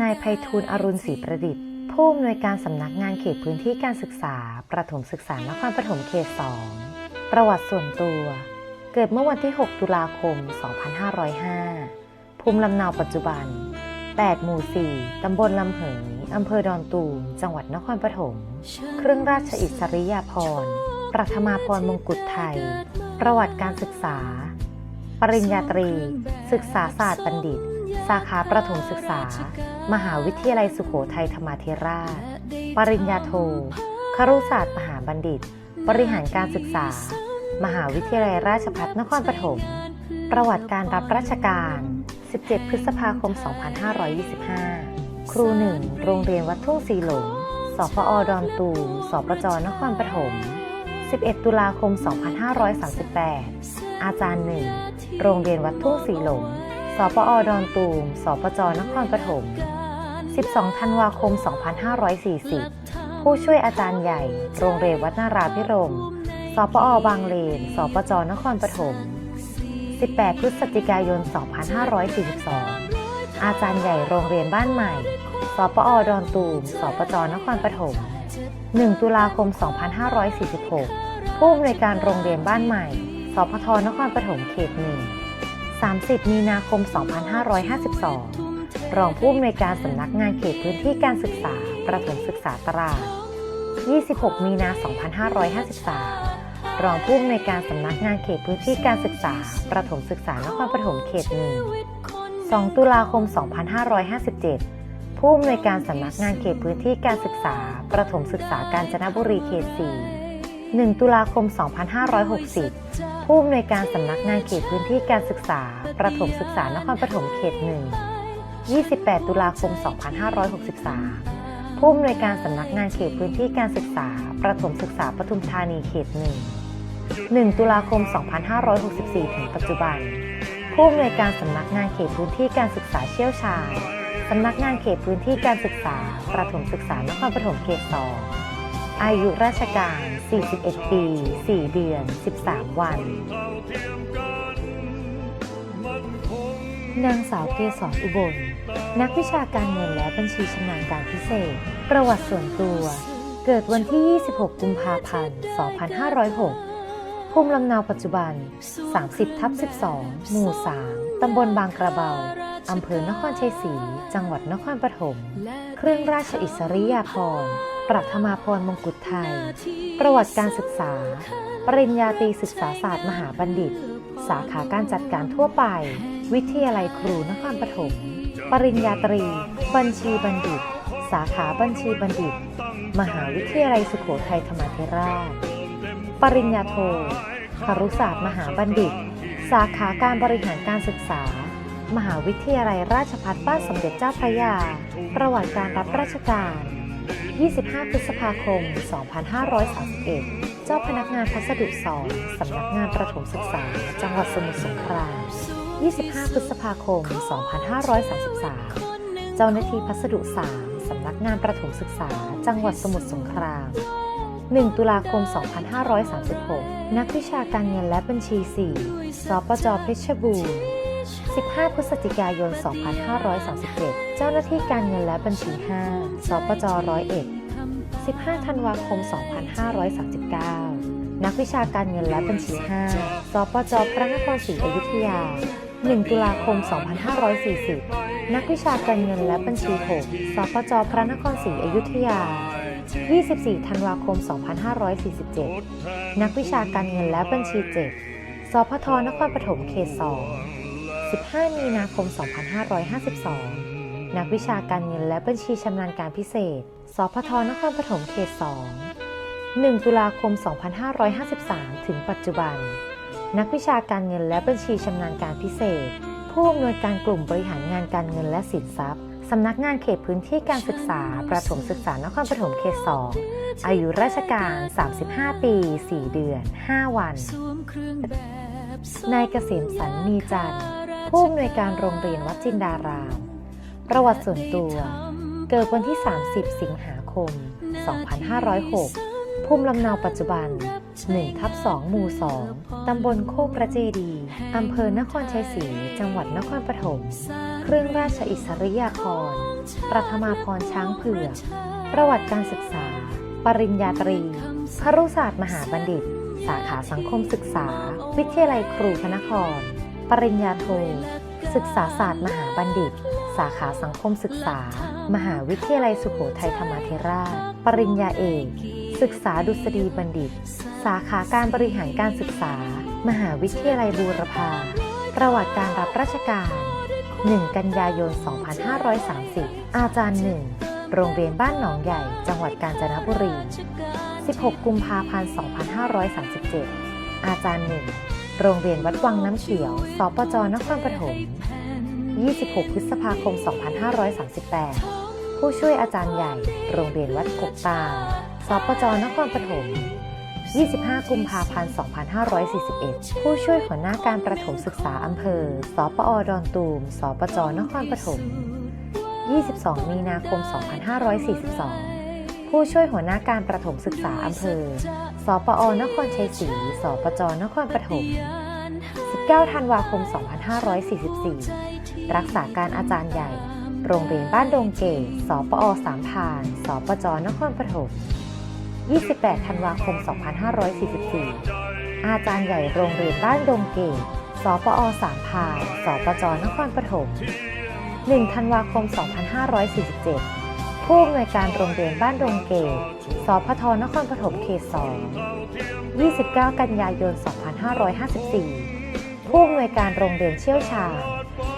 นายไพฑูรย์อรุณศรีประดิษฐ์ ผู้อำนวยการสำนักงานเขตพื้นที่การศึกษา ประถมศึกษานครปฐมเขต2ประวัติส่วนตัว เกิดเมื่อวันที่ 6 ตุลาคม 2505 ภูมิลำเนาปัจจุบัน 8 หมู่ 4 ตำบลลำเหยอำเภอดอนตูม จังหวัดนครปฐม เครื่องราชอิสริยาภรณ์ ประธมาพรมงกุฎไทย ประวัติการศึกษา ปริญญาตรี ศึกษาศาสตร์บัณฑิต สาขาประถมศึกษา มหาวิทยาลัยสุโขทัยธรรมาธิราช ปริญญาโทครุศาสตร์มหาบัณฑิต บริหารการศึกษา มหาวิทยาลัยราชภัฏนครปฐม ประวัติการรับราชการ 17 พฤษภาคม 2525 ครูหนึ่งโรงเรียนวัดทุ่งสีหลง สพอดอนตูม สปจนครปฐม 11 ตุลาคม 2538 อาจารย์หนึ่ง โรงเรียนวัดทุ่งสีหลง สปอดอนตูม สปจนครปฐม 12 ธันวาคม 2540 ผู้ช่วยอาจารย์ใหญ่ โรงเรียนวัดนาราพิรม สปอบางเลน สปจนครปฐม 18 พฤศจิกายน 2542 อาจารย์ใหญ่โรงเรียนบ้านใหม่ สปอดอนตูม สปจนครปฐม 1 ตุลาคม 2546 ผู้อำนวยการโรงเรียนบ้านใหม่ สพทนครปฐมเขตหนึ่ง30 มีนาคม 2552 รองผู้อำนวยการสำนักงานเขตพื้นที่การศึกษา ประถมศึกษาตราด 26 มีนา 2553 รองผู้อำนวยการสำนักงานเขตพื้นที่การศึกษา ประถมศึกษานครปฐมเขตหนึ่ง2ตุลาคม 2557 ผู้อำนวยการสำนักงานเขตพื้นที่การศึกษา ประถมศึกษากาญจนบุรีเขต4 1 ตุลาคม 2560 ผู้อำนวยการสำนักงานเขตพื้นที่การศึกษา ประถมศึกษานครปฐมเขต 1 28 ตุลาคม 2563 ผู้อำนวยการสำนักงานเขตพื้นที่การศึกษา ประถมศึกษาปทุมธานีเขต 1 1 ตุลาคม 2564 ถึงปัจจุบัน ผู้อำนวยการสำนักงานเขตพื้นที่การศึกษาเชี่ยวชาญสำนักงานเขตพื้นที่การศึกษา ประถมศึกษานครปฐมเขต 2 อายุราชการ 41 ปี 4 เดือน 13 วัน นางสาวเกษรอุบล นักวิชาการเงินและบัญชีชำนาญการพิเศษ ประวัติส่วนตัว เกิดวันที่ 26 กุมภาพันธ์ 2506 ภูมิลำเนาปัจจุบัน 30ทับ12 หมู่ 3 ตำบลบางกระเบา อำเภอนครชัยศรี จังหวัดนครปฐม เครื่องราชอิสริยาภรณ์ประธมาพรมงกุฎไทย ประวัติการศึกษา ปริญญาตรีศึกษาศาสตร์มหาบัณฑิต สาขาการจัดการทั่วไป วิทยาลัยครูนครปฐม ปริญญาตรี บัญชีบัณฑิต สาขาบัญชีบัณฑิต มหาวิทยาลัยสุโขทัยธรรมาธิราช ปริญญาโทครุศาสตร์มหาบัณฑิต สาขาการบริหารการศึกษา มหาวิทยาลัยราชภัฏบ้านสมเด็จเจ้าพระยา ประวัติการรับราชการ 25 พฤษภาคม 2531 เจ้าพนักงานพัสดุสองสำนักงานประถมศึกษา จังหวัดสมุทรสงคราม 25 พฤษภาคม 2533 เจ้าหน้าที่พัสดุสามสำนักงานประถมศึกษา จังหวัดสมุทรสงคราม 1 ตุลาคม 2536 นักวิชาการเงินและบัญชี 4 สปจเพชรบูรณ์ 15 พฤศจิกายน 2537 เจ้าหน้าที่การเงินและบัญชี 5 สปจร้อยเอ็ด15 ธันวาคม 2539 นักวิชาการเงินและบัญชี 5 สปจพระนครศรีอยุธยา 1 ตุลาคม 2540 นักวิชาการเงินและบัญชี 6 สปจพระนครศรีอยุธยา 24 ธันวาคม 2547 นักวิชาการเงินและบัญชี7สพทนครปฐมเขต2 15 มีนาคม 2552 นักวิชาการเงินและบัญชีชำนาญการพิเศษ สพทนครปฐมเขต2 1ตุลาคม 2553 ถึงปัจจุบัน นักวิชาการเงินและบัญชีชำนาญการพิเศษ ผู้อำนวยการกลุ่มบริหารงานการเงินและสินทรัพย์ สำนักงานเขตพื้นที่การศึกษา ประถมศึกษานครปฐมเขต 2 อายุราชการ 35 ปี 4 เดือน 5 วัน นายเกษมสันมีจันทร์ ผู้อำนวยการโรงเรียนวัดจินดาราม ประวัติส่วนตัว เกิดวันที่ 30 สิงหาคม 2506 ภูมิลำเนาปัจจุบัน 1ทับ2หมู่ 2 ตำบลโคกระเจดี อำเภอนครชัยศรี จังหวัดนครปฐม เครื่องราชอิสริยาภรณ์ประธมาพรช้างเผือก ประวัติการศึกษา ปริญญาตรีครุศาสตร์มหาบัณฑิต สาขาสังคมศึกษา วิทยาลัยครูพระนคร ปริญญาโท ศึกษาศาสตร์มหาบัณฑิต สาขาสังคมศึกษา มหาวิทยาลัยสุโขทัยธรรมาธิราช ปริญญาเอก ศึกษาดุษฎีบัณฑิต สาขาการบริหารการศึกษา มหาวิทยาลัยบูรพา ประวัติการรับราชการ 1 กันยายน 2530 อาจารย์หนึ่งโรงเรียนบ้านหนองใหญ่ จังหวัดกาญจนบุรี 16 กุมภาพันธ์ 2537 อาจารย์หนึ่งโรงเรียนวัดวังน้ำเขียว สปจนครปฐม 26 พฤษภาคม 2538 ผู้ช่วยอาจารย์ใหญ่ โรงเรียนวัดกกตาสปจนครปฐม 25 กุมภาพันธ์ 2541 ผู้ช่วยหัวหน้าการประถมศึกษาอำเภอ สปอดอนตูม สปจนครปฐม 22 มีนาคม 2542 ผู้ช่วยหัวหน้าการประถมศึกษาอำเภอ สปอนครชัยศรี สปจนครปฐม 19 ธันวาคม 2544 รักษาการอาจารย์ใหญ่ โรงเรียนบ้านดงเกตสปอสามพาน สปจนครปฐม 28 ธันวาคม 2544 อาจารย์ใหญ่โรงเรียนบ้านดงเกตสปอสามพานสปจนครปฐม 1 ธันวาคม 2547 ผู้อำนวยการโรงเรียนบ้านดงเกตสพทนครปฐมเขต2 29 กันยายน 2554 ผู้อำนวยการโรงเรียนเชี่ยวชาญ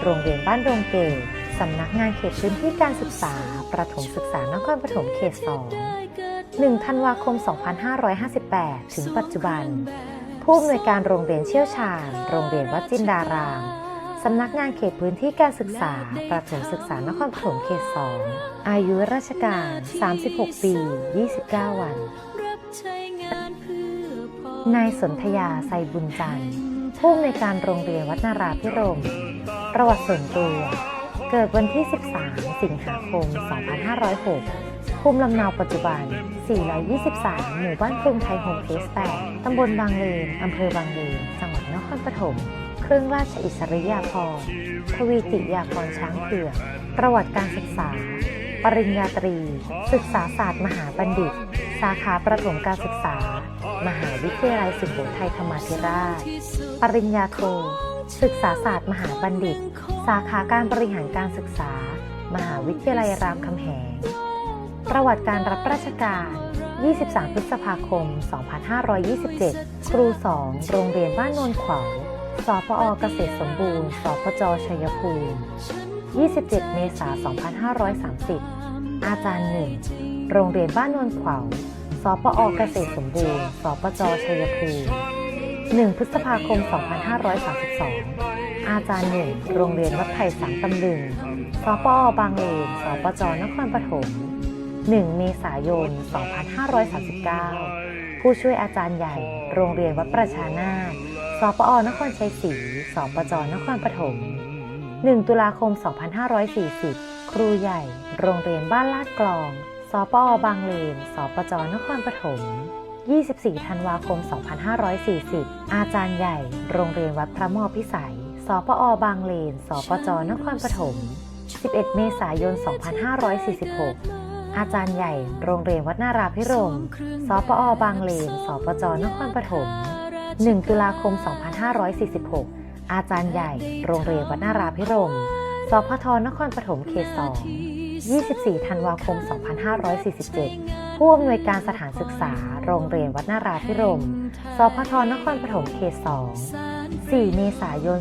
โรงเรียนบ้านดงเกตสำนักงานเขตพื้นที่การศึกษา ประถมศึกษานครปฐมเขต2 1ธันวาคม 2558 ถึงปัจจุบัน ผู้อำนวยการโรงเรียนเชี่ยวชาญ โรงเรียนวัดจินดาราม สำนักงานเขตพื้นที่การศึกษา ประถมศึกษานครปฐมเขต 2 อายุราชการ 36 ปี 29 วัน นายสนธยาไซบุญจันทร์ ผู้อำนวยการโรงเรียนวัดนาราพิรม ประวัติส่วนตัว เกิดวันที่ 13 สิงหาคม 2506 ภูมิลำเนาปัจจุบัน 423 หมู่บ้านกรุงไทยโฮมเพส8ตำบลบางเลน อำเภอบางเลน จังหวัดนครปฐม เครื่องราชอิสริยาภรณ์ทวีติยาภรณ์ช้างเผือก ประวัติการศึกษา ปริญญาตรี ศึกษาศาสตร์มหาบัณฑิต สาขาประถมการศึกษา มหาวิทยาลัยสุโขทัยธรรมาธิราช ปริญญาโท ศึกษาศาสตร์มหาบัณฑิต สาขาการบริหารการศึกษา มหาวิทยาลัยรามคำแหง ประวัติการรับราชการ 23 พฤษภาคม 2527 ครู 2 โรงเรียนบ้านโนนขวาวสปอเกษตรสมบูรณ์ สพจชัยภูมิ 27 เมษายน 2530 อาจารย์หนึ่ง โรงเรียนบ้านโนนขวาวสปอเกษตรสมบูรณ์สปจชัยภูมิ 1 พฤษภาคม 2532 อาจารย์หนึ่ง โรงเรียนวัดไผ่สังตำลึงสปอบางเลน สปจนครปฐม 1 เมษายน 2539 ผู้ช่วยอาจารย์ใหญ่ โรงเรียนวัดประชานาถสปอนครชัยศรีสปจนครปฐม 1 ตุลาคม 2540 ครูใหญ่ โรงเรียนบ้านลาดกลอง สปอบางเลน สปจนครปฐม 24 ธันวาคม 2540 อาจารย์ใหญ่ โรงเรียนวัดพระมอพิสัย สปอบางเลน สปจนครปฐม 11 เมษายน 2546 อาจารย์ใหญ่ โรงเรียนวัดนาราพิรม สปอบางเลน สปจนครปฐม 1 ตุลาคม 2546 อาจารย์ใหญ่ โรงเรียนวัดนาราพิรม สพทนครปฐมเขต2 24 ธันวาคม 2547 ผู้อำนวยการสถานศึกษา โรงเรียนวัดนาราพิรม สพทนครปฐมเขต2 4 เมษายน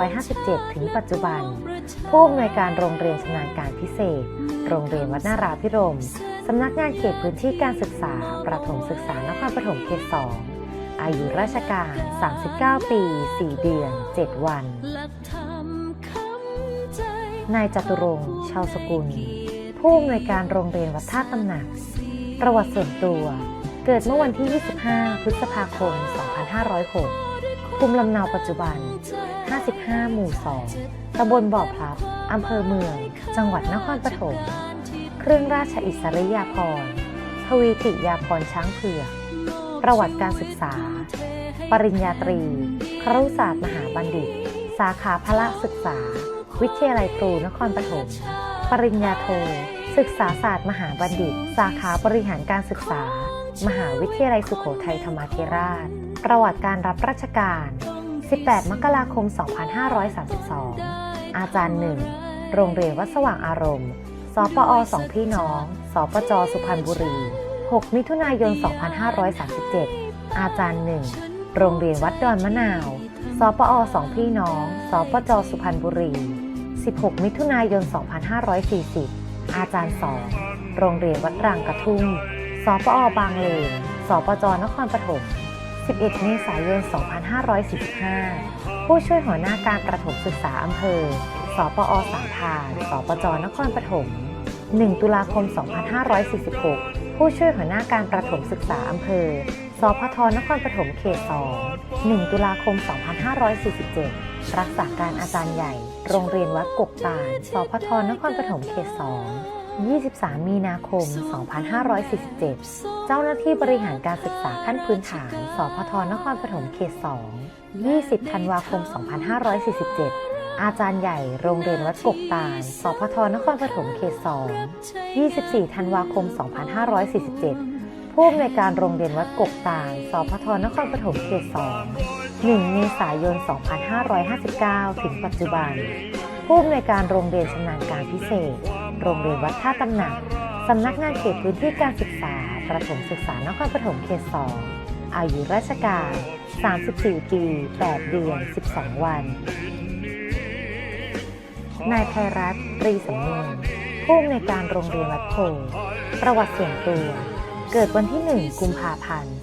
2557 ถึงปัจจุบัน ผู้อำนวยการโรงเรียนชำนาญการพิเศษ โรงเรียนวัดนาราพิรมสำนักงานเขตพื้นที่การศึกษา ประถมศึกษานครปฐมเขต 2 อายุราชการ 39 ปี 4 เดือน 7 วัน นายจตุรงค์ชาวสกุล ผู้อำนวยการโรงเรียนวัดท่าตำหนัก ประวัติส่วนตัว เกิดเมื่อวันที่ 25 พฤษภาคม 2506 ภูมิลำเนาปัจจุบัน 55 หมู่ 2ำบลบ่อพลับ อำเภอเมือง จังหวัดนครปฐม เครื่องราชอิสริยาภรณ์ทวีติยาภรณ์ช้างเผือก ประวัติการศึกษา ปริญญาตรี ครุศาสตร์มหาบัณฑิต สาขาพละศึกษา วิทยาลัยครูนครปฐม ปริญญาโท ศึกษาศาสตร์มหาบัณฑิต สาขาบริหารการศึกษา มหาวิทยาลัยสุโขทัยธรรมาธิราช ประวัติการรับราชการ18 มกราคม 2532 อาจารย์หนึ่ง โรงเรียนวัดสว่างอารมณ์ สปอสองพี่น้อง สปจสุพรรณบุรี 6 มิถุนายน 2537 อาจารย์หนึ่ง โรงเรียนวัดดอนมะนาว สปอสองพี่น้อง สปจสุพรรณบุรี 16 มิถุนายน 2540 อาจารย์สองโรงเรียนวัดรังกระทุ่ม สปอบางเลน สปจนครปฐม11 เมษายน 2545 ผู้ช่วยหัวหน้าการประถมศึกษาอำเภอ สปอสามพานสปจนครปฐม 1 ตุลาคม 2546 ผู้ช่วยหัวหน้าการประถมศึกษาอำเภอ สพทนครปฐมเขต 2 1 ตุลาคม 2547 รักษาการอาจารย์ใหญ่ โรงเรียนวัดกกตาลสพทนครปฐมเขต 2 23 มีนาคม 2547 เจ้าหน้าที่บริหารการศึกษาขั้นพื้นฐาน สพทนครปฐมเขต 2 20 ธันวาคม 2547 อาจารย์ใหญ่ โรงเรียนวัดกกตาล สพทนครปฐมเขต 2 24 ธันวาคม 2547 ผู้อำนวยการโรงเรียนวัดกกตาล สพทนครปฐมเขต 2 1 เมษายน 2559 ถึงปัจจุบัน ผู้อำนวยการโรงเรียนชำนาญการพิเศษ โรงเรียนวัดท่าตำหนักสำนักงานเขตพื้นที่การศึกษา ประถมศึกษานครปฐมเขต2อายุราชการ 34 ปี 8 เดือน 12 วัน นายไพรัตน์ตรีสำเนียงผู้อำนวยการโรงเรียนวัดโพประวัติส่วนตัว เกิดวันที่ 1 กุมภาพันธ์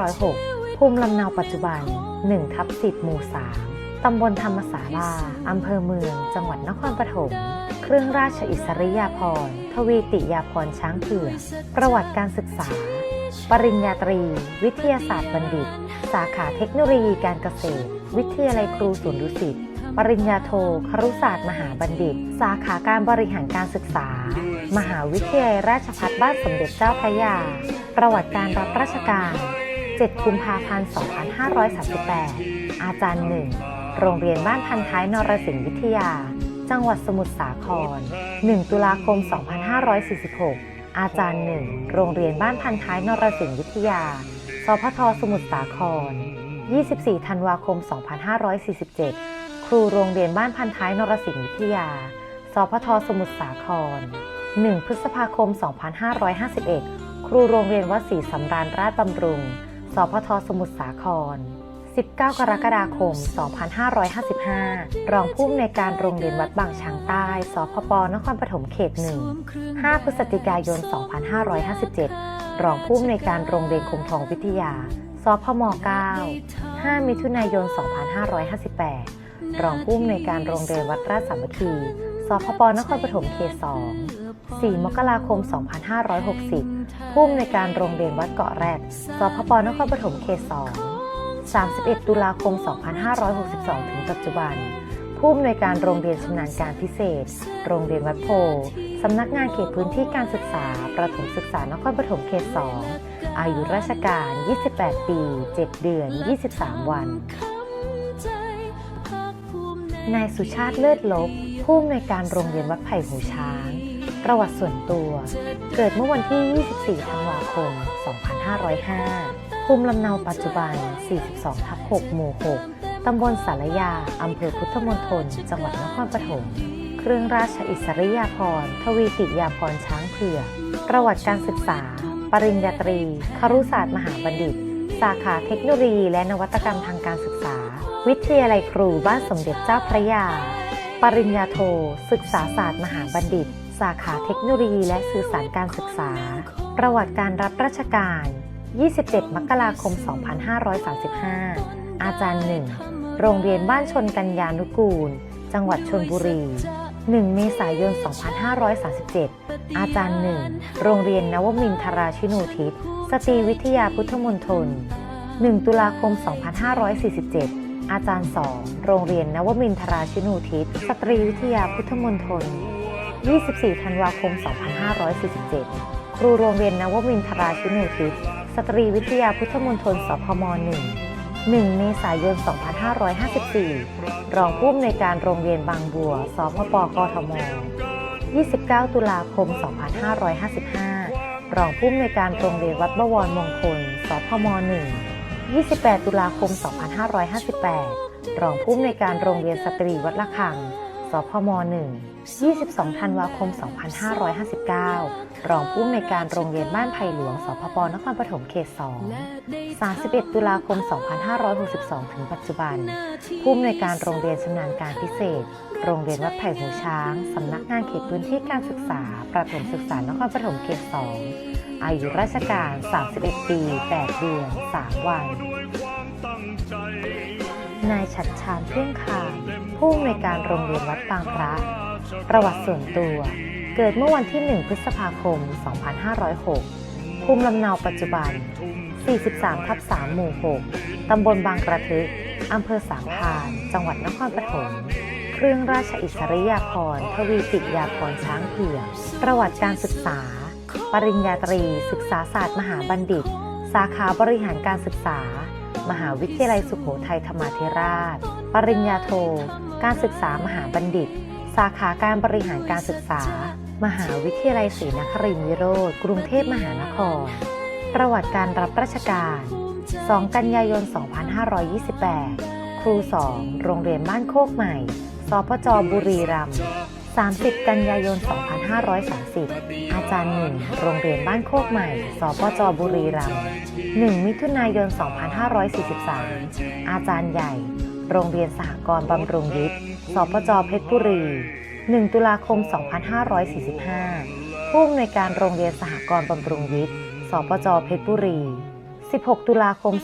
2506 ภูมิลำเนาปัจจุบัน 1 ทับ10 หมู่ 3 ตำบลธรรมศาลา อำเภอเมือง จังหวัดนครปฐม เครื่องราชอิสริยาภรณ์ ทวีติยาภรณ์ช้างเผือกประวัติการศึกษา ปริญญาตรี วิทยาศาสตร์บัณฑิต สาขาเทคโนโลยีการเกษตร วิทยาลัยครูสวนดุสิต ปริญญาโทครุศาสตร์มหาบัณฑิต สาขาการบริหารการศึกษา มหาวิทยาลัยราชภัฏบ้านสมเด็จเจ้าพระยา ประวัติการรับราชการ 7 กุมภาพันธ์ 2538 อาจารย์หนึ่ง โรงเรียนบ้านพันท้ายนรสิงห์วิทยา จังหวัดสมุทรสาคร 1 ตุลาคม 2546 อาจารย์หนึ่ง โรงเรียนบ้านพันท้ายนรสิงห์วิทยา สพทสมุทรสาคร 24 ธันวาคม 2547 ครูโรงเรียนบ้านพันท้ายนรสิงห์วิทยา สพทสมุทรสาคร 1 พฤษภาคม 2551 ครูโรงเรียนวัดศรีสำราญราชบำรุง สพทสมุทรสาคร 19 กรกฎาคม 2555 รองผู้อำนวยการโรงเรียนวัดบางช้างใต้ สพป นครปฐมเขตหนึ่ง5พฤศจิกายน 2557 รองผู้อำนวยการโรงเรียนคงทองวิทยา สพม 9 5 มิถุนายน 2558 รองผู้อำนวยการโรงเรียนวัดราชสามัคคี สพป นครปฐมเขต 2 4 มกราคม 2560 ผู้อำนวยการโรงเรียนวัดเกาะแรด สพป นครปฐมเขต 2 31 ตุลาคม 2562 ถึงปัจจุบัน ผู้อำนวยการโรงเรียนชำนาญการพิเศษ โรงเรียนวัดโพสำนักงานเขตพื้นที่การศึกษา ประถมศึกษานครปฐมเขต 2 อายุราชการ 28 ปี 7 เดือน 23 วัน นายสุชาติเลิศลบ ผู้อำนวยการโรงเรียนวัดไผ่หูช้าง ประวัติส่วนตัว เกิดเมื่อวันที่ 24 ธันวาคม 2505 ภูมิลำเนาปัจจุบัน 42 ทับ 6 หมู่ 6 ตำบลสารยา อำเภอพุทธมณฑล จังหวัดนครปฐม เครื่องราชอิสริยาภรณ์ทวีติยาภรณ์ช้างเผือก ประวัติการศึกษา ปริญญาตรี ครุศาสตร์มหาบัณฑิต สาขาเทคโนโลยีและนวัตกรรมทางการศึกษา วิทยาลัยครูบ้านสมเด็จเจ้าพระยา ปริญญาโท ศึกษาศาสตร์มหาบัณฑิต สาขาเทคโนโลยีและสื่อสารการศึกษา ประวัติการรับราชการ 27 มกราคม 2535 อาจารย์หนึ่ง โรงเรียนบ้านชนกัญญานุกูล จังหวัดชนบุรี 1 เมษายน 2537 อาจารย์หนึ่ง โรงเรียนนวมินทราชินูทิศ สตรีวิทยาพุทธมณฑล1ตุลาคม 2547 อาจารย์2โรงเรียนนวมินทราชินูทิศ สตรีวิทยาพุทธมณฑล24 ธันวาคม 2547 ครูโรงเรียนนวมินทราชินูทิศ สตรีวิทยาพุทธมณฑลสพม1 1 เมษายน 2554 รองผู้อำนวยการโรงเรียนบางบัว สพปกทม 29 ตุลาคม 2555 รองผู้อำนวยการโรงเรียนวัดบวรมงคล สพม 1 28 ตุลาคม 2558 รองผู้อำนวยการโรงเรียนสตรีวัดละคัง สพม 1 22 ธันวาคม 2559 รองผู้อำนวยการโรงเรียนบ้านไผ่หลวง สพปนครปฐมเขต 2 31 ตุลาคม 2562 ถึงปัจจุบัน ผู้อำนวยการโรงเรียนชำนาญการพิเศษ โรงเรียนวัดไผ่หูช้าง สำนักงานเขตพื้นที่การศึกษา ประถมศึกษานครปฐมเขต 2 อายุราชการ 31 ปี 8 เดือน 3 วันนายฉัดชานเพื่องคามผู้อำนวยการโรงเรียนวัดบางพระ ประวัติส่วนตัว เกิดเมื่อวันที่ 1 พฤษภาคม 2506 ภูมิลำเนาปัจจุบัน 43 ทับ 3 หมู่ 6 ตำบลบางกระทึก อำเภอสามพาน จังหวัดนครปฐม เครื่องราชอิสริยาภรณ์ทวีติยาภรณ์ช้างเผือก ประวัติการศึกษา ปริญญาตรี ศึกษาศาสตร์มหาบัณฑิต สาขาบริหารการศึกษา มหาวิทยาลัยสุโขทัยธรรมาธิราช ปริญญาโท การศึกษามหาบัณฑิต สาขาการบริหารการศึกษา มหาวิทยาลัยศรีนครินทรวิโรธกรุงเทพมหานคร ประวัติการรับราชการ 2 กันยายน 2528 ครูสองโรงเรียนบ้านโคกใหม่ สพจบุรีรัมย์ 30 กันยายน 2530 อาจารย์หนึ่งโรงเรียนบ้านโคกใหม่สปจบุรีรัมย์ 1 มิถุนายน 2543 อาจารย์ใหญ่ โรงเรียนสหกรณ์บำรุงวิทย์สปจเพชรบุรี 1 ตุลาคม 2545 ผู้อำนวยการโรงเรียนสหกรณ์บำรุงวิทย์สปจเพชรบุรี 16 ตุลาคม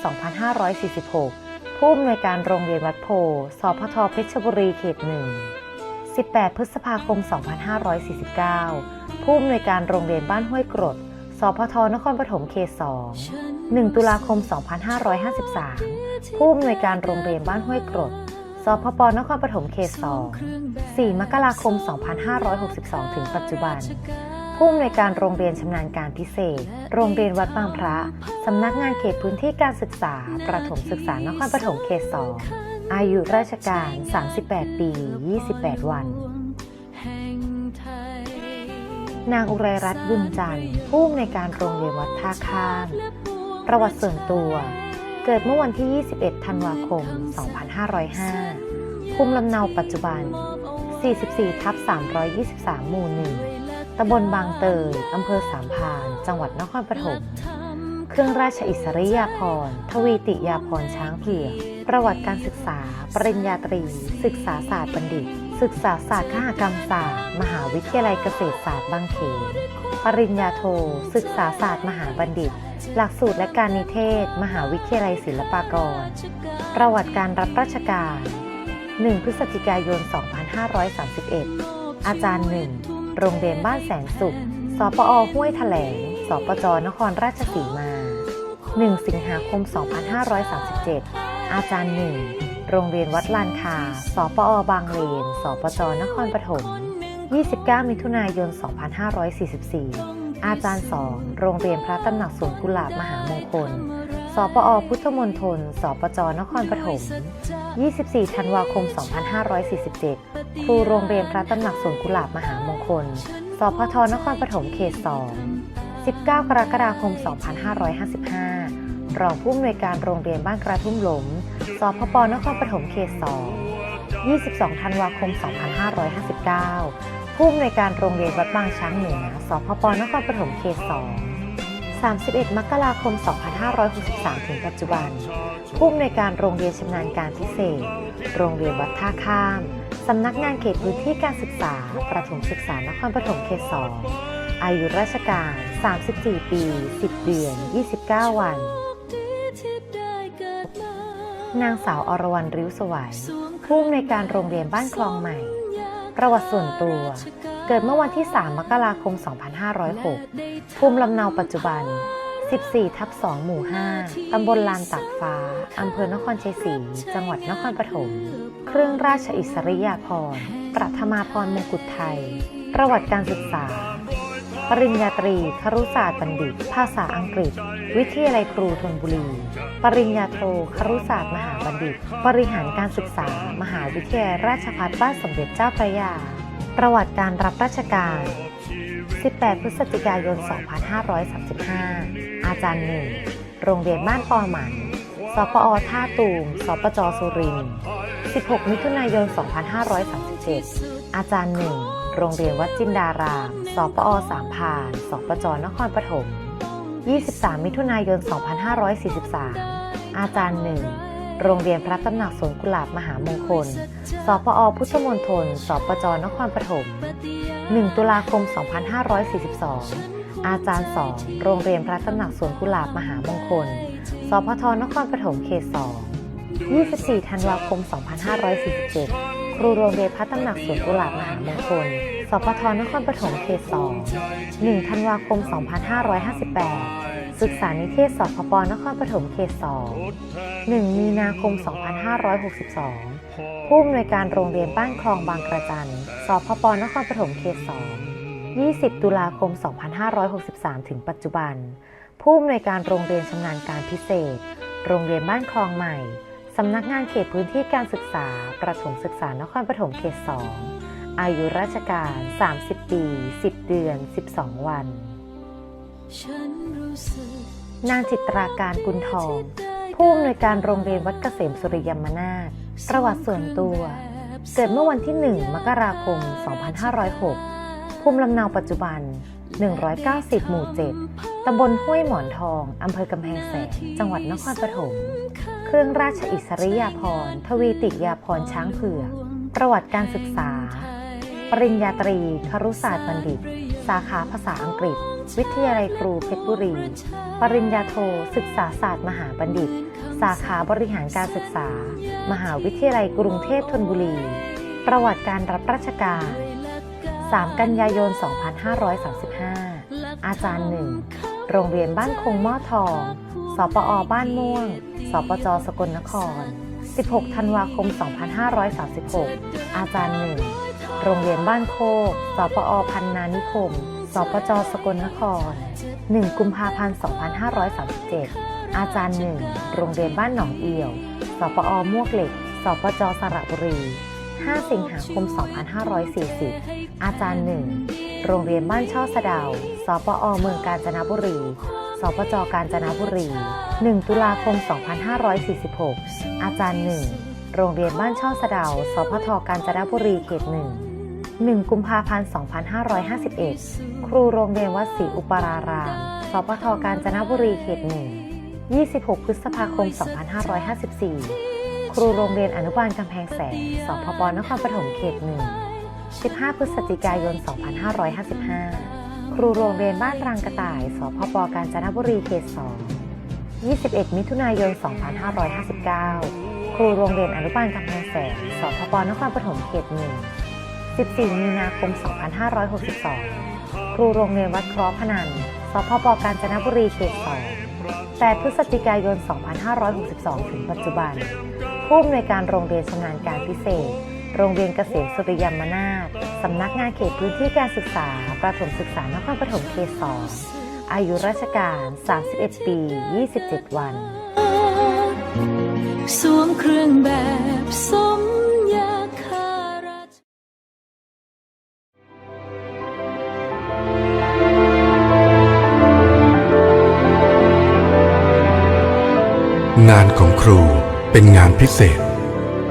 2546 ผู้อำนวยการโรงเรียนวัดโพ สพทเพชรบุรีเขตหนึ่ง18 พฤษภาคม 2549 ผู้อำนวยการโรงเรียนบ้านห้วยกรด สพทนครปฐมเขต2 1 ตุลาคม 2553 ผู้อำนวยการโรงเรียนบ้านห้วยกรด สพปนครปฐมเขต2 4 มกราคม 2562 ถึงปัจจุบัน ผู้อำนวยการโรงเรียนชำนาญการพิเศษ โรงเรียนวัดบางพระ สำนักงานเขตพื้นที่การศึกษา ประถมศึกษานครปฐมเขต2 อายุราชการ 38 ปี 28 วัน นางอุไรรัตน์บุญจันทร์ผู้อำนวยการโรงเรียนวัดท่าข้ามประวัติส่วนตัว เกิดเมื่อวันที่ 21 ธันวาคม 2505 ภูมิลำเนาปัจจุบัน 44 ทับ 323 หมู่ 1 ตำบลบางเตย อำเภอสามพาน จังหวัดนครปฐม เครื่องราชอิสริยาภรณ์ ทวีติยาภรณ์ช้างเผือก ประวัติการศึกษา ปริญญาตรี ศึกษาศาสตร์บัณฑิต ศึกษาศาสตร์คหกรรมศาสตร์ มหาวิทยาลัยเกษตรศาสตร์บางเขน ปริญญาโท ศึกษาศาสตร์ มหาบัณฑิต หลักสูตรและการนิเทศ มหาวิทยาลัยศิลปากร ประวัติการรับราชการ 1 พฤศจิกายน 2531 อาจารย์หนึ่งโรงเรียนบ้านแสนสุข สปอห้วยแถลง สปจนครราชสีมา 1 สิงหาคม 2537 อาจารย์หนึ่ง โรงเรียนวัดลานคา สปอบางเลน สปจนครปฐม 29 มิถุนายน 2544 อาจารย์สองโรงเรียนพระตำหนักสวนกุหลาบมหามงคล สปอพุทธมณฑล สปจนครปฐม 24 ธันวาคม 2547 ครูโรงเรียนพระตำหนักสวนกุหลาบมหามงคล สพทนครปฐมเขต 2 19 กรกฎาคม 2555 รองผู้อำนวยการโรงเรียนบ้านกระทุ่มหลม สพปนครปฐมเขต 2 22 ธันวาคม 2559 ผู้อำนวยการโรงเรียนวัดบางช้างเหนือ สพปนครปฐมเขต 2 31 มกราคม 2563 ถึงปัจจุบัน ผู้อำนวยการโรงเรียนชำนาญการพิเศษ โรงเรียนวัดท่าข้าม สำนักงานเขตพื้นที่การศึกษา ประถมศึกษานครปฐมเขต 2อายุราชการ 34 ปี 10 เดือน 29 วัน นางสาวอรวรรณริ้วสวัยผู้อำนวยการโรงเรียนบ้านคลองใหม่ ประวัติส่วนตัว เกิดเมื่อวันที่ 3 มกราคม 2506 ภูมิลำเนาปัจจุบัน 14 ทับ 2 หมู่ 5 ตำบลลานตักฟ้า อำเภอนครชัยศรี จังหวัดนครปฐม เครื่องราชอิสริยาภรณ์ประธมาพรมงกุฎไทย ประวัติการศึกษา ปริญญาตรีครุศาสตร์บัณฑิต ภาษาอังกฤษ วิทยาลัยครูธนบุรี ปริญญาโทครุศาสตร์มหาบัณฑิต บริหารการศึกษา มหาวิทยาลัยราชภัฏบ้านสมเด็จเจ้าพระยา ประวัติการรับราชการ 18 พฤศจิกายน 2535 อาจารย์หนึ่ง โรงเรียนบ้านปอหมัน สปอท่าตูม สปจสุรินทร์ 16 มิถุนายน 2537 อาจารย์หนึ่ง โรงเรียนวัดจินดาราม สปอสามพานสปจนครปฐม 23 มิถุนายน 2543 อาจารย์หนึ่ง โรงเรียนพระตำหนักสวนกุหลาบมหามงคล สปอพุทธมณฑล สปจนครปฐม 1 ตุลาคม 2542 อาจารย์สอง โรงเรียนพระตำหนักสวนกุหลาบมหามงคล สพทนครปฐมเขต2 24 ธันวาคม 2547 ครูโรงเรียนพระตำหนักสวนกุหลาบมหามงคล สพทนครปฐมเขต2 1ธันวาคม 2558 ศึกษานิเทศสพปนครปฐมเขต2 1 มีนาคม 2562 ผู้อำนวยการโรงเรียนบ้านคลองบางกระจัน สพปนครปฐมเขต2 20 ตุลาคม 2563 ถึงปัจจุบัน ผู้อำนวยการโรงเรียนชำนาญการพิเศษ โรงเรียนบ้านคลองใหม่ สำนักงานเขตพื้นที่การศึกษา ประถมศึกษานครปฐมเขต 2 อายุราชการ 30 ปี 10 เดือน 12 วันนนางจิตราการกุลทอง ผู้อำนวยการโรงเรียนวัดเกษมสุริยมนาถประวัติส่วนตัว เกิดเมื่อวันที่ 1 มกราคม 2506 ภูมิลำเนาปัจจุบัน 190 หมู่ 7 ตำบลห้วยหมอนทอง อำเภอกำแพงแสน จังหวัดนครปฐม เครื่องราชอิสริยาภรณ์ทวีติยาภรณ์ช้างเผือก ประวัติการศึกษา ปริญญาตรีครุศาสตร์บัณฑิต สาขาภาษาอังกฤษ วิทยาลัยครูเพชรบุรี ปริญญาโทศึกษาศาสตร์มหาบัณฑิต สาขาบริหารการศึกษา มหาวิทยาลัยกรุงเทพธนบุรี ประวัติการรับราชการ 3 กันยายน 2535 อาจารย์หนึ่ง โรงเรียนบ้านคงหม้อทอง สปอบ้านม่วง สปจสกลนคร 16 ธันวาคม 2536 อาจารย์หนึ่ง โรงเรียนบ้านโคก สปอพันนานิคม สปจสกลนคร 1 กุมภาพันธ์ 2537 อาจารย์หนึ่ง โรงเรียนบ้านหนองเอี่ยว สปอมวกเหล็ก สปจสระบุรี 5 สิงหาคม 2540 อาจารย์หนึ่ง โรงเรียนบ้านช่อสะดาว สปอเมืองกาญจนบุรี สปจกาญจนบุรี 1 ตุลาคม 2546 อาจารย์หนึ่ง โรงเรียนบ้านช่อสะดาว สพทกาญจนบุรี เขตหนึ่ง 1 กุมภาพันธ์ 2551 ครูโรงเรียนวัดศรีอุปรารามสปทกาญจนบุรี เขตหนึ่ง 26 พฤษภาคม 2554 ครูโรงเรียนอนุบาลกำแพงแสน สพปนครปฐม เขตหนึ่ง 15 พฤศจิกายน 2555 ครูโรงเรียนบ้านรังกระต่าย สพปกาญจนบุรีเขต2 21 มิถุนายน 2559 ครูโรงเรียนอนุบาลกำแพงแสน สพปนครปฐมเขต1 14 มีนาคม 2562 ครูโรงเรียนวัดคราะห์พนัน สพปกาญจนบุรีเขต2 8 พฤศจิกายน 2562 ถึงปัจจุบัน ผู้อำนวยการโรงเรียนชำนาญการพิเศษ โรงเรียนเกษมสุริยมนาถสำนักงานเขตพื้นที่การศึกษา ประถมศึกษานครปฐมเขต2อายุราชการ 31 ปี 27 วัน สวมเครื่องแบบสมยาคาราชงานของครูเป็นงานพิเศษ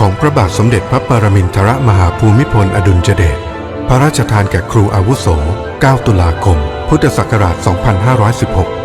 ของพระบาทสมเด็จพระปรมินทรมหาภูมิพลอดุลยเดช พระราชทานแก่ครูอาวุโส 9 ตุลาคม พุทธศักราช 2516